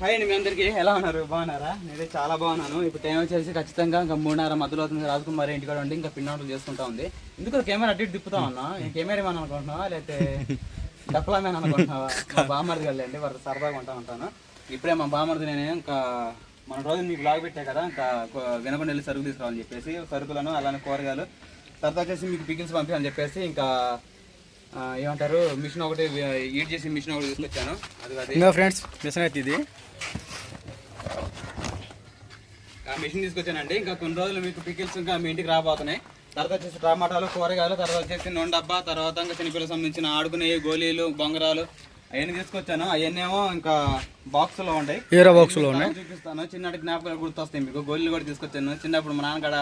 Hi అండి మీ అందరికి. ఎలా ఉన్నారు? బాగున్నారా? నేనైతే చాలా బాగున్నాను. ఇప్పుడు టైం వచ్చేసి ఖచ్చితంగా ఇంకా మూడున్నర మధ్యలో అవుతుంది. రాజకుమారి ఇంటికాడ ఉండి ఇంకా పిండి వంటలు చేసుకుంటా ఉంది. ఎందుకు కెమెరా అటు ఇటు తిప్పుతా ఉన్నా. నేను కెమెరా మ్యాన్ అనుకుంటున్నావా? లేకపోతే డప్లా మ్యాన్ అనుకుంటున్నావా? మా బామ్మర్ది వెళ్ళండి వారు సరదాగా ఉంటా ఉంటాను. ఇప్పుడే మా బామ్మర్ది నేను ఇంకా మన రోజు మీకు బ్లాగ్ పెట్టా కదా ఇంకా వినకుండా వెళ్ళి సరుకు తీసుకురావాలని చెప్పేసి సరుకులను అలానే కూరగాయలు తర్వాత వచ్చేసి మీకు పికిల్స్ పంపించాలని చెప్పేసి ఇంకా ఏమంటారు? మిషన్ ఒకటి ఈడ్ చేసి మిషన్ ఒకటి తీసుకొచ్చాను. అది ఇంకా ఫ్రెండ్స్ మిషన్ అయితే ఇది. ఆ మిషన్ తీసుకొచ్చానండి. ఇంకా కొన్ని రోజులు మీకు పికిల్స్ ఇంకా మీ ఇంటికి రాబోతున్నాయి. తర్వాత వచ్చేసి టమాటాలు కూరగాయలు తర్వాత వచ్చేసి నూనె డబ్బా తర్వాత ఇంకా చిన్నపిల్లలకు సంబంధించిన ఆడుకునే గోళీలు బొంగరాలు అవన్నీ తీసుకొచ్చాను. అవన్నీ ఏమో ఇంకా బాక్స్లో ఉంటాయి. హీరో బాక్స్లో ఉన్నాయి. చూపిస్తాను. చిన్నటి జ్ఞాపకాలు గుర్తొస్తాయి. మీకు గోళీలు కూడా తీసుకొచ్చాను. చిన్నప్పుడు మా నాన్నగడ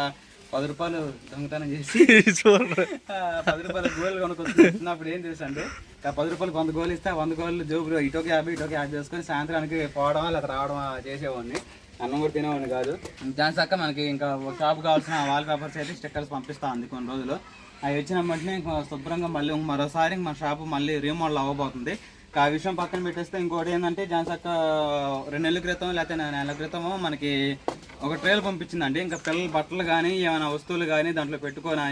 పది రూపాయలు దొంగతనం చేసి పది రూపాయల గోళ్ళు కొనుక్కొచ్చి చిన్నప్పుడు ఏం తెలుసండి ఆ పది రూపాయలు వంద గోలు ఇస్తే వంద గోళ్ళు జోబులు ఇటోకి యాభై ఇటోకి యాభై చేసుకొని సాయంత్రానికి పోవడం లేదా రావడం చేసేవాడిని. అన్నం కూడా తినేవాడిని కాదు. దాని చక్క మనకి ఇంకా ఒక షాప్ కావాల్సిన వాల్ పేపర్స్ అయితే స్టిక్కర్స్ పంపిస్తా ఉంది కొన్ని రోజులు. అవి వచ్చిన వెంటనే ఇంకా శుభ్రంగా మళ్ళీ ఇంక మరోసారి మన షాప్ మళ్ళీ రీమోడల్ అవ్వబోతుంది. ఆ విషయం పక్కన పెట్టేస్తే ఇంకోటి ఏంటంటే జాన్సక్క రెండు నెలల క్రితం లేకపోతే నెల క్రితం మనకి ఒక ట్రైల్ పంపించిందండి. ఇంకా పిల్లల బట్టలు కానీ ఏమైనా వస్తువులు కానీ దాంట్లో పెట్టుకోనా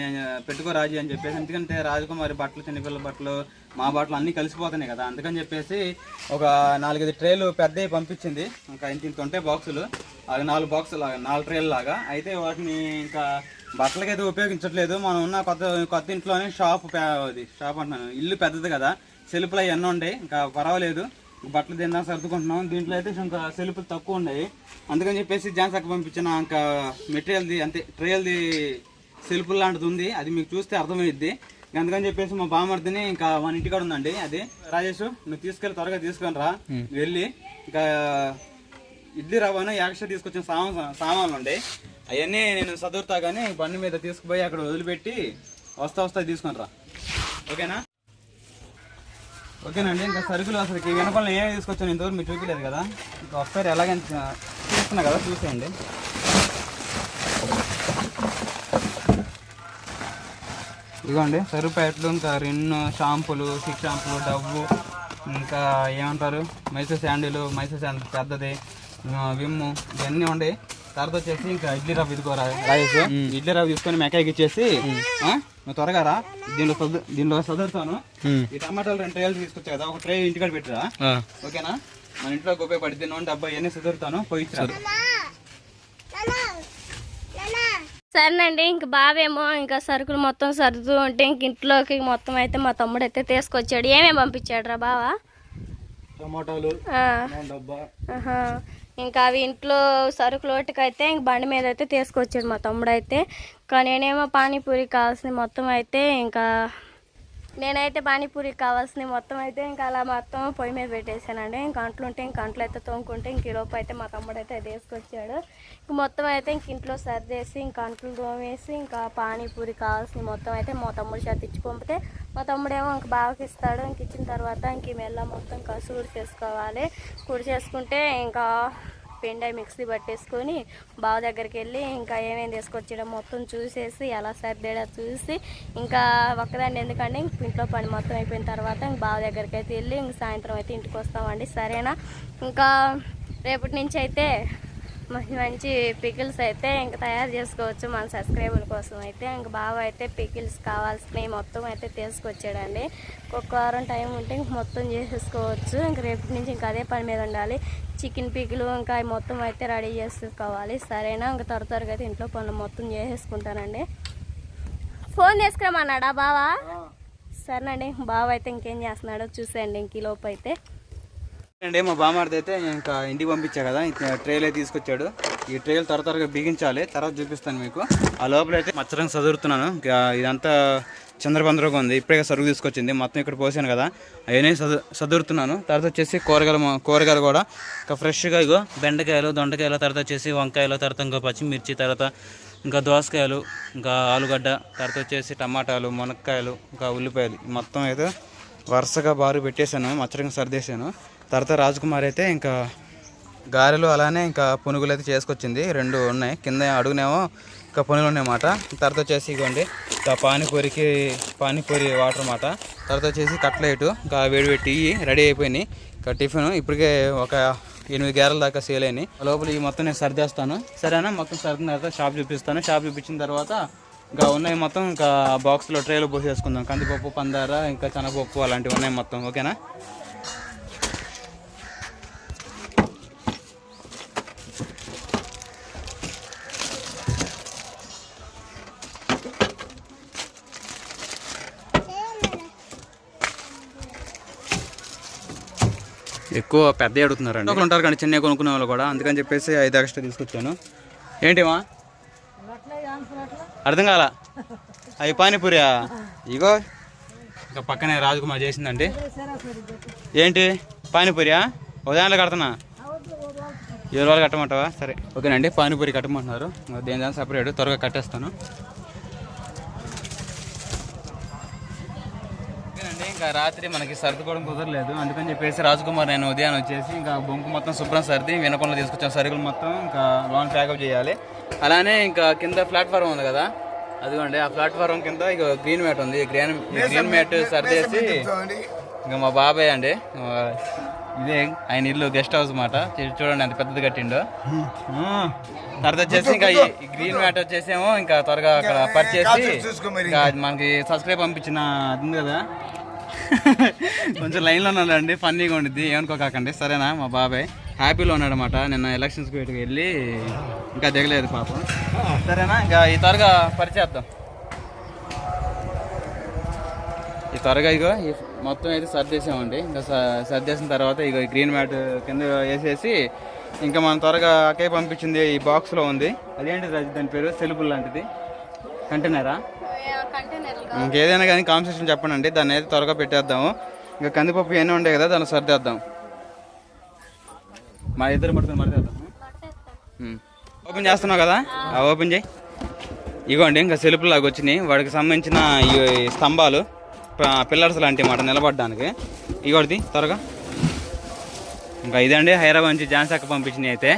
పెట్టుకో రాజీ అని చెప్పేసి. ఎందుకంటే రాజకుమారి బట్టలు చిన్నపిల్లల బట్టలు మా బట్టలు అన్నీ కలిసిపోతున్నాయి కదా. అందుకని చెప్పేసి ఒక నాలుగైదు ట్రేలు పెద్దవి పంపించింది. ఇంకా ఇంత ఇంత ఉంటాయి బాక్సులు. అవి నాలుగు బాక్సులు లాగా నాలుగు ట్రేలు లాగా. అయితే వాటిని ఇంకా బట్టలకైతే ఉపయోగించట్లేదు. మనం ఉన్న కొత్త కొత్త ఇంట్లోనే షాప్ అది షాప్ అంటున్నాను. ఇల్లు పెద్దది కదా. సెల్ఫ్లు అవి ఉండే. ఇంకా పర్వాలేదు. బట్టలు తిన్నా సర్దుకుంటున్నాం. దీంట్లో అయితే ఇంకా సెల్ఫ్లు తక్కువ ఉన్నాయి. అందుకని చెప్పేసి జాన్సక్ పంపించిన ఇంకా మెటీరియల్ది అంతే ట్రేయల్ది సెల్ఫ్ లాంటిది ఉంది. అది మీకు చూస్తే అర్థమైద్ది. అందుకని చెప్పేసి మా బామర్దిని ఇంకా మన ఇంటికాడ ఉందండి అది. రాజేష్ నువ్వు తీసుకెళ్ళి త్వరగా తీసుకొని రా. వెళ్ళి ఇంకా ఇడ్లీ రవ్వను యాక్ష తీసుకొచ్చిన సామా సామాన్లు ఉండే. అవన్నీ నేను చదువుతా కానీ బండి మీద తీసుకుపోయి అక్కడ వదిలిపెట్టి వస్తా వస్తా తీసుకొని రా. ఓకేనా? ఓకేనండి ఇంకా సరుకులు అసలు ఈ వెనకాల ఏమేమి తీసుకొచ్చాను ఇంతవరకు మీరు చూపించలేదు కదా. ఇంకా ఒకసారి ఎలాగని చూస్తున్నా కదా చూసేయండి. ఇదిగోండి సరుకు ప్యాకెట్లు ఇంకా రెండు షాంపూలు సిక్స్ షాంపూలు డవ్వు ఇంకా ఏమంటారు మైసూర్ శాండిల్ మైసూర్ శాండిల్ పెద్దది విమ్ము ఇవన్నీ ఉండి తర్వాత వచ్చేసి ఇంకా ఇడ్లీ రవ్వ ఇదిగోరా రాజేష్ ఇడ్లీ రవ్వ తీసుకొని మెకాయికి ఇచ్చేసి నువ్వు త్వరగా రా. దీనిలో దీనిలో చదువుతాను ఈ టమాటాలు రెండు ట్రేలు తీసుకొచ్చా కదా ఒక ట్రే ఇంటికాడ పెట్టిరా. ఓకేనా? మన ఇంట్లో ఉపయోగపడితే నూనె డబ్బా ఇవన్నీ చదువుతాను పోయిచ్చారు సరేనండి ఇంక బావేమో ఇంకా సరుకులు మొత్తం సర్దుతూ ఉంటే ఇంక ఇంట్లోకి మొత్తం అయితే మా తమ్ముడు అయితే తీసుకొచ్చాడు. ఏమేమి పంపించాడు రా బావా? టమాటాలు ఆ, డబ్బా. ఆహా. ఇంకా అవి ఇంట్లో సరుకులు ఒకటికైతే ఇంక బండి మీద అయితే తీసుకొచ్చాడు మా తమ్ముడు అయితే ఇంకా నేనేమో పానీపూరి కావాల్సింది మొత్తం అయితే ఇంకా నేనైతే పానీపూరి కావాల్సింది మొత్తం అయితే ఇంకా అలా మొత్తం పొయ్యి మీద పెట్టేశానండి. ఇంక అంట్లు ఉంటే ఇంక అంట్లు అయితే తోముకుంటే ఇంక ఈలోపు అయితే మా తమ్ముడు అయితే అది వేసుకొచ్చాడు. ఇంక మొత్తం అయితే ఇంక ఇంట్లో సర్దేసి ఇంక అంట్లు తోమేసి ఇంకా పానీపూరి కావాల్సింది మొత్తం అయితే మా తమ్ముడు చేత ఇచ్చి పంపితే మా తమ్ముడేమో ఇంక బావకి ఇస్తాడు. ఇంక ఇచ్చిన తర్వాత ఇంక మెల్ల మొత్తం కసుగుడు చేసుకోవాలి. కుడి చేసుకుంటే ఇంకా పిండి మిక్సీ పట్టేసుకొని బావ దగ్గరికి వెళ్ళి ఇంకా ఏమేమి తీసుకొచ్చాడో మొత్తం చూసేసి ఎలా సర్దేడా చూసి ఇంకా ఒక్కదాన్ని ఎందుకంటే ఇంక ఇంట్లో పని మొత్తం అయిపోయిన తర్వాత ఇంక బావ దగ్గరికి అయితే వెళ్ళి ఇంక సాయంత్రం అయితే ఇంటికి వస్తామండి. సరేనా? ఇంకా రేపటి నుంచి అయితే మంచి మంచి పికిల్స్ అయితే ఇంకా తయారు చేసుకోవచ్చు మన సబ్స్క్రైబర్ కోసం అయితే. ఇంక బావ అయితే పికిల్స్ కావాల్సినవి మొత్తం అయితే తీసుకొచ్చాడండి. ఒక వారం టైం ఉంటే ఇంక మొత్తం చేసేసుకోవచ్చు ఇంక రేపటి నుంచి ఇంకా అదే పని మీద ఉండాలి. చికెన్ పికిలు ఇంకా మొత్తం అయితే రెడీ చేసుకోవాలి. సరేనా? ఇంకా త్వర త్వరగా అయితే ఇంట్లో పనులు మొత్తం చేసేసుకుంటానండి. ఫోన్ తీసుకురమ్మన్నాడా బావా? సరేనండి. బావ అయితే ఇంకేం చేస్తున్నాడో చూసేయండి ఇంక ఈ లోపు అయితే. అండి మా బామార్ది అయితే ఇంకా ఇంటికి పంపించా కదా ట్రైల్ అయితే తీసుకొచ్చాడు. ఈ ట్రైల్ త్వర త్వరగా బిగించాలి తర్వాత చూపిస్తాను మీకు. ఆ లోపల అయితే మచ్చరంగా చదువుతున్నాను ఇంకా ఇదంతా చంద్రబంద్రగా ఉంది ఇప్పుడే సరుకు తీసుకొచ్చింది మొత్తం ఇక్కడ పోసాను కదా. అవన్నీ చదు చదువుతున్నాను తర్వాత వచ్చేసి కూరగాయలు కూరగాయలు కూడా. ఇంకా ఫ్రెష్గా ఇగో బెండకాయలు దొండకాయలు తర్వాత వచ్చేసి వంకాయలు తర్వాత ఇంకా పచ్చిమిర్చి తర్వాత ఇంకా దోసకాయలు ఇంకా ఆలుగడ్డ తర్వాత వచ్చేసి టమాటాలు మునక్కాయలు ఇంకా ఉల్లిపాయలు. మొత్తం అయితే వరుసగా బారు పెట్టేశాను మచ్చరంగా సర్దేశాను. తర్వాత రాజకుమార్ అయితే ఇంకా గారెలు అలానే ఇంకా పునుగులు అయితే చేసుకొచ్చింది. రెండు ఉన్నాయి. కింద అడుగునేమో ఇంకా పునుగులు ఉన్నాయన్నమాట తర్వాత వచ్చేసి ఇగోండి ఇంకా పానీపూరికి పానీపూరి వాటర్ అన్నమాట. తర్వాత వచ్చేసి కట్లెట్ ఇంకా వేడి పెట్టి రెడీ అయిపోయినాయి. ఇంకా టిఫిన్ ఇప్పటికే ఒక ఎనిమిది గేరల దాకా సేల్ అయినాయి. లోపల ఈ మొత్తం నేను సర్దేస్తాను. సరేనా? మొత్తం సర్దిన తర్వాత షాప్ చూపిస్తాను. షాప్ చూపించిన తర్వాత ఇంకా ఉన్నాయి మొత్తం ఇంకా బాక్స్లో ట్రేలో పోసేసుకుందాం. కందిపప్పు పందార ఇంకా శనగపప్పు అలాంటివి ఉన్నాయి మొత్తం ఓకేనా? ఎక్కువ పెద్ద అడుగుతున్నారండి ఒకరు ఉంటారు కానీ చిన్న కొనుక్కునే వాళ్ళు కూడా. అందుకని చెప్పేసి ఐదు ఎక్స్ట్రా తీసుకొచ్చాను. ఏంటిమా అర్థం కాల? అవి పానీపూరియా? ఇగో. ఇంకా పక్కనే రాజకుమార్ చేసిందండి. ఏంటి? పానీపూరియా? దాంట్లో కడుతున్నా. ఏడు రోజులు కట్టమంటావా? సరే. ఓకేనండి పానీపూరి కట్టమంటున్నారు. దేని దాని సపరేట్ త్వరగా కట్టేస్తాను. ఓకేనండి ఇంకా రాత్రి మనకి సర్దుకోవడం కుదరలేదు. అందుకని చెప్పేసి రాజకుమార్ నేను ఉదయం వచ్చేసి ఇంకా బొంకు మొత్తం శుభ్రం సర్ది వినకుండా తీసుకొచ్చాను సరుకులు మొత్తం ఇంకా లోన్ ప్యాకప్ చేయాలి. అలానే ఇంకా కింద ప్లాట్ఫారం ఉంది కదా అదిగోండి ఆ ప్లాట్ఫారం కింద ఇక గ్రీన్ మ్యాట్ ఉంది. గ్రీన్ గ్రీన్ మ్యాట్ సర్దేసి ఇంకా మా బాబాయ్ అండి ఇదే ఆయన ఇల్లు గెస్ట్ హౌస్ మాట. చూడండి ఎంత పెద్దది కట్టిండో. తర్వాత వచ్చేసి ఇంకా ఈ గ్రీన్ మ్యాట్ వచ్చేసేమో ఇంకా త్వరగా అక్కడ పర్చేసి మనకి సబ్స్క్రైబ్ పంపించిన అది ఉంది కదా. కొంచెం లైన్లో ఉన్నాడండి ఫన్నీగా ఉండిద్ది ఏమనుకోకండి సరేనా మా బాబాయ్. హ్యాపీలో ఉన్నాడనమాట నిన్న ఎలక్షన్స్కి వీటికి వెళ్ళి ఇంకా దిగలేదు పాపం. సరేనా ఇంకా ఈ త్వరగా పరిచేద్దాం ఈ త్వరగా ఇగో మొత్తం అయితే సర్దేసామండి ఇంకా సర్దేసిన తర్వాత ఇగో ఈ గ్రీన్ మ్యాట్ కింద వేసేసి ఇంకా మనం త్వరగా అకే పంపించింది ఈ బాక్స్లో ఉంది. అదేంటి రాజు దాని పేరు? సెలుపుల్ లాంటిది. కంటైనరా? ఇంకేదైనా కానీ కాన్సెషన్ చెప్పండి అండి దాన్ని అయితే త్వరగా పెట్టేద్దాము. ఇంకా కందిపప్పు ఎన్ని ఉండే కదా దాన్ని సర్దేద్దాం. మా ఇద్దరు పడుతుంది ఉమ్. ఓపెన్ చేస్తున్నావు కదా? ఓపెన్ చేయి. ఇగోండి ఇంకా సెల్ఫ్ లాగా వచ్చినాయి. వాడికి సంబంధించిన ఈ స్తంభాలు. పిల్లర్స్ లాంటి మాట నిలబడడానికి. ఇగోడిది త్వరగా. ఇంకా ఇదండి హైదరాబాద్ నుంచి ఝాన్సీ పంపించినాయి అయితే.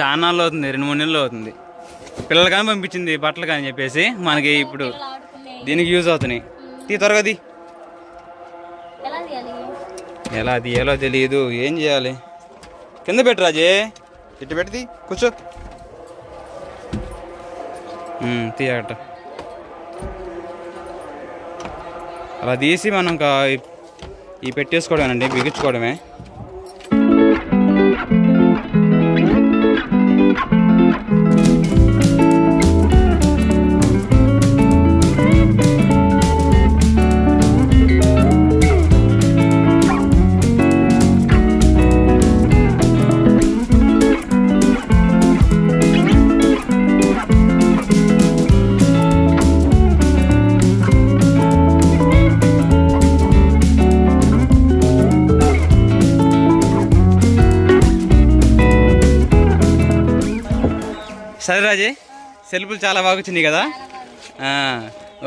చాలా అవుతుంది రెండు మూడు నెలలు అవుతుంది. పిల్లలు కానీ పంపించింది బట్టలు కానీ చెప్పేసి మనకి ఇప్పుడు దీనికి యూజ్ అవుతున్నాయి. తీ త్వరగా తీ. ఎలా తీయాలి? తెలియదు ఏం చేయాలి? కింద పెట్టు రాజే. ఇటు పెట్టి కూర్చో. ఉమ్, తీయట. అలా తీసి మనం ఇంకా ఈ- ఈ పెట్టేసుకోవడమేనండి బిగించుకోవడమే. సరే రాజే సెల్ఫులు చాలా బాగా వచ్చినాయి కదా?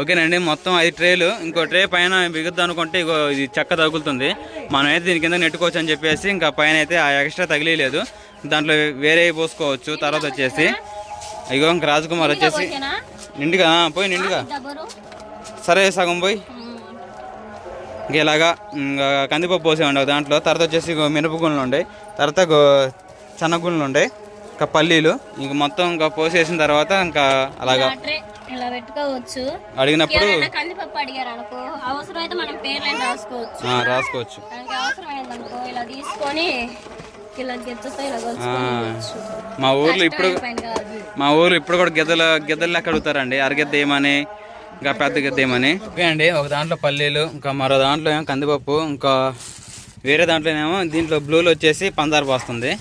ఓకేనండి మొత్తం ఐదు ట్రేలు ఇంకో ట్రే పైన బిగుద్దాం అనుకుంటే ఇగో ఇది చెక్క తగులుతుంది. మనం అయితే దీని కింద నెట్టుకోవచ్చు అని చెప్పేసి ఇంకా పైన అయితే ఆ ఎక్స్ట్రా తగిలేదు దాంట్లో వేరే పోసుకోవచ్చు తర్వాత వచ్చేసి. ఇగో ఇంక రాజకుమార్ వచ్చేసి నిండుగా పోయి నిండుగా. సరే సగం పోయి. ఇంక ఇలాగా ఇంకా కందిపప్పు పోసేవండి దాంట్లో. తర్వాత వచ్చేసి మినపగుళ్ళు ఉండే. తర్వాత చెనగుళ్ళు ఉండే. ఇంకా పల్లీలు. ఇంక మొత్తం ఇంకా పోసేసిన తర్వాత ఇంకా అలాగా ట్రే ఇలా పెట్టుకోవచ్చు. అడిగినప్పుడు ఎవరైనా కందిపప్పు అడిగారు అనుకో. అవసరం అయితే మనం పేర్లను రాసుకోవచ్చు. అవసరమైనది అనుకో ఇలా తీసుకొని మా ఊర్లో ఇప్పుడు మా ఊర్లో ఇప్పుడు కూడా గిద్దలు గిద్దలు లెక్క అడుగుతారండి. అరగెద్ద ఏమని ఇంకా పెద్ద గిద్ద ఏమని. ఓకే అండి ఒక దాంట్లో పల్లీలు ఇంకా మరో దాంట్లో ఏమో కందిపప్పు ఇంకా వేరే దాంట్లోనేమో దీంట్లో బ్లూలో వచ్చేసి పందారు పోస్తుంది.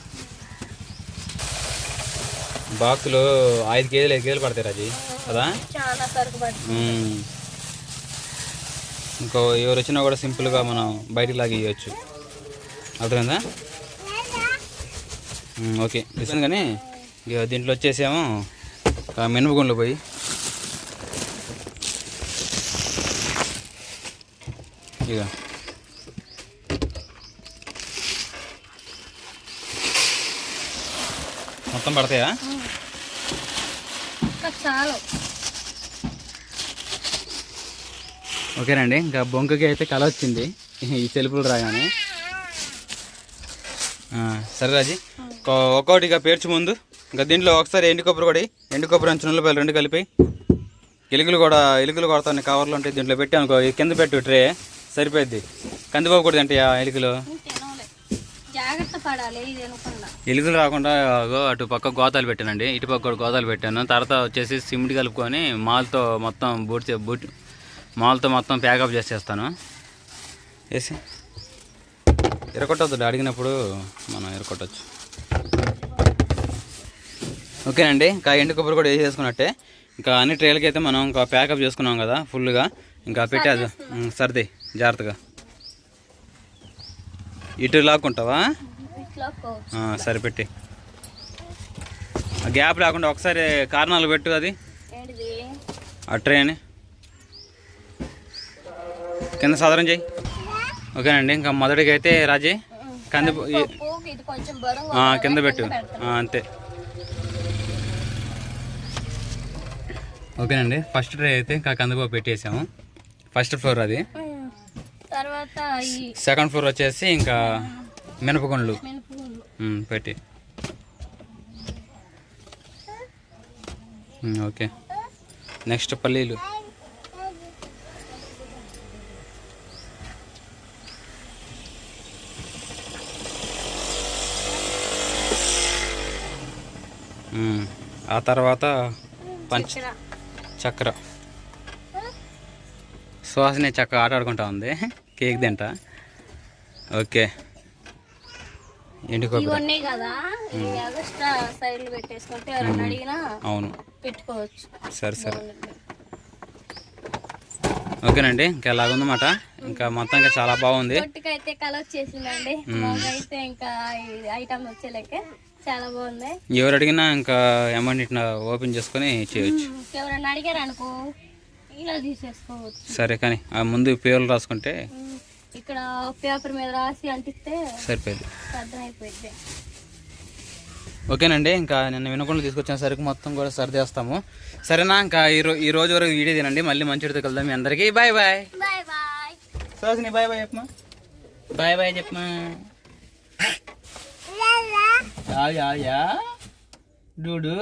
బాక్సులు ఐదు కేజీలు ఐదు కేజీలు పడతాయి రాజీ. కదా? చాలా సరుకు. ఇంకో ఎవరు వచ్చినా కూడా సింపుల్గా మనం బయటికి లాగి ఇవ్వచ్చు అర్థమైందా? ఓకే. ఇస్తాను కానీ ఇక దీంట్లో వచ్చేసేమో మినపగుండ్లు పోయి. ఇక మొత్తం పడతాయా? చాలు. ఓకేనండి ఇంకా బొంకకి అయితే కళ వచ్చింది. ఈ సెల్ఫులు రాగానే. సరే రాజీ ఒక- ఒక్కొక్కటిగా పేర్చి ముందు. ఇంకా దీంట్లో ఒకసారి ఎండు కొబ్బరి కూడా. ఎండు కొబ్బరి అంచు నుల్లపాయలు రెండు కలిపి. ఎలుకలు కూడా ఎలుకలు కొడతాను కవర్లు ఉంటాయి దీంట్లో పెట్టి అనుకో కింద పెట్టు ట్రే. సరిపోద్ది కందిపోపు కూడా తింటాయా ఎలుకలు? జాగ్రత్త పడాలి ఇది అనుకున్నా. ఎలుకలు రాకుండా అటు పక్క గోతాలు పెట్టానండి. ఇటు పక్క కూడా గోతాలు పెట్టాను. తర్వాత వచ్చేసి సిమెంట్ కలుపుకొని మాల్తో మొత్తం బూట్ బూట్ మాల్తో మొత్తం ప్యాకప్ చేసేస్తాను. వేసి ఎరకొట్టద్దు అడిగినప్పుడు మనం ఎరకొట్టచ్చు ఓకేనండి ఇంకా ఎండు కొబ్బరి కూడా వేసేసుకున్నట్టే. ఇంకా అన్ని ట్రేలకి అయితే మనం ఇంకా ప్యాకప్ చేసుకున్నాం కదా ఫుల్గా. ఇంకా పెట్టేది సర్ది జాగ్రత్తగా. ఇటు లాక్కుంటావా ఇట్లా కోవచ్చు. ఆ, సరే పెట్టి ఆ గ్యాప్ లేకుండా ఒకసారి కారణాలు పెట్టు అది. ఆ ట్రైన్. కింద సాధారణ చేయి. ఓకేనండి ఇంకా మొదటిగా అయితే రాజీ. కంది కింద పెట్టు. అంతే. ఓకేనండి ఫస్ట్ ట్రై అయితే ఇంకా కందిపప్పు పెట్టేసాము. ఫస్ట్ ఫ్లోర్ అది. సెకండ్ ఫ్లోర్ వచ్చేసి ఇంకా మినపగుండ్లు. పెట్టి. ఓకే. నెక్స్ట్ పల్లీలు. ఆ తర్వాత పంచ చక్కెర. చక్కెర. సుహాసిని చక్క ఆట ఆడుకుంటా ఉంది. కేక్ తింటా. ఓకే. ఎండు కొబ్బరి ఇవన్నీ కదా ఈ ఎక్స్ట్రా సైడ్లు పెట్టేసుకుంటే ఎవరైనా అడిగినా అవును. పెట్టుకోవచ్చు. సరే సరే. ఓకేనండి ఇంకా ఎలాగుందన్నమాట? ఇంకా మొత్తం ఇంకా చాలా బాగుంది. పొట్టుకైతే కలర్ వచ్చేసిందండి మాకైతే ఇంకా ఐటమ్ వచ్చేలేక చాలా బాగుంది. ఎవరు అడిగినా ఇంకా అమౌంట్ ఇట్లా ఓపెన్ చేసుకొని చేయొచ్చు. ఎవరైనా అడిగారు అనుకో ఇలా తీసేసుకోవచ్చు. సరే కానీ ముందు పేర్లు రాసుకుంటే ఇక్కడ పేపర్ మీద రాసి అంటిస్తే సరిపోయింది. అర్థమైపోయింది. ఓకేనండి ఇంకా నిన్న వినకుండా తీసుకొచ్చిన సరికి మొత్తం కూడా సర్దేస్తాము సరేనా ఇంకా ఈ రో ఈ రోజు వరకు వీడియో తినండి మళ్ళీ మంచితో కలుద్దాం. మీ అందరికీ bye bye. Bye bye. సోజని bye bye చెప్పమా బాయ్ బాయ్ చెప్పమా యా యా యా డూడు.